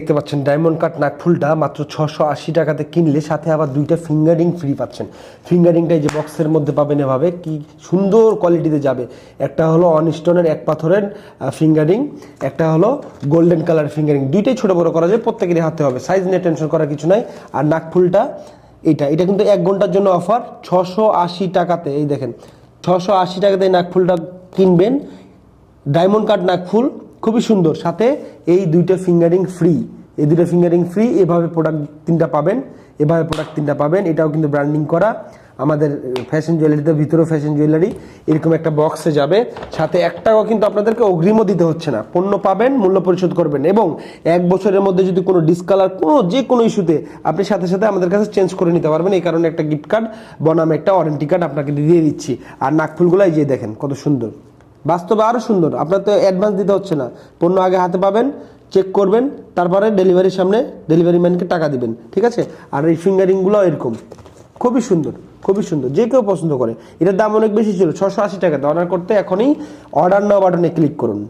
দেখতে পাচ্ছেন diamond cut নাকফুলটা মাত্র ছশো আশি টাকাতে কিনলে সাথে আবার দুইটা ফিঙ্গারিং ফ্রি পাচ্ছেন। ফিঙ্গারিংটা এই যে বক্সের মধ্যে পাবেন এভাবে, কি সুন্দর কোয়ালিটিতে যাবে। একটা হলো অনস্টোনের এক পাথরের ফিঙ্গারিং একটা হলো গোল্ডেন কালার ফিঙ্গারিং দুইটাই ছোটো বড়ো করা যায়, প্রত্যেকেরই হাতে হবে। সাইজ নিয়ে টেনশন করার কিছু নাই। আর নাকফুলটা এটা এটা কিন্তু এক ঘণ্টার জন্য অফার ছশো আশি টাকাতে, এই দেখেন ছশো আশি টাকাতে এই নাকফুলটা কিনবেন। ডায়মন্ড কাট নাকফুল খুবই সুন্দর। সাথে এই দুইটা ফিঙ্গারিং ফ্রি এই দুইটা ফিঙ্গারিং ফ্রি এভাবে প্রোডাক্ট তিনটা পাবেন। এভাবে প্রোডাক্ট তিনটা পাবেন। এটাও কিন্তু ব্র্যান্ডিং করা। আমাদের ফ্যাশন জুয়েলারিতে ভিতরেও ফ্যাশন জুয়েলারি এরকম একটা বক্সে যাবে। সাথে এক টাকাও কিন্তু আপনাদেরকে অগ্রিমও দিতে হচ্ছে না। পণ্য পাবেন, মূল্য পরিশোধ করবেন এবং এক বছরের মধ্যে যদি কোনো ডিসকালার কোনো যে কোনো ইস্যুতে আপনি সাথে সাথে আমাদের কাছে চেঞ্জ করে নিতে পারবেন। এই কারণে একটা গিফট কার্ড বনাম একটা ওয়ারেন্টি কার্ড আপনাকে দিয়ে দিচ্ছি। আর নাকফুলগুলো এই যে দেখেন, কত সুন্দর। বাস্তবে আরও সুন্দর। আপনার তো অ্যাডভান্স দিতে হচ্ছে না। পণ্য আগে হাতে পাবেন চেক করবেন, তারপরে ডেলিভারির সামনে ডেলিভারি ম্যানকে টাকা দিবেন, ঠিক আছে? আর এই ফিঙ্গারিংগুলো এরকম। খুবই সুন্দর খুবই সুন্দর। যে কেউ পছন্দ করে। এটার দাম অনেক বেশি ছিল ছশো আশি টাকাতে অর্ডার করতে এখনই অর্ডার নাও বাটনে ক্লিক করুন।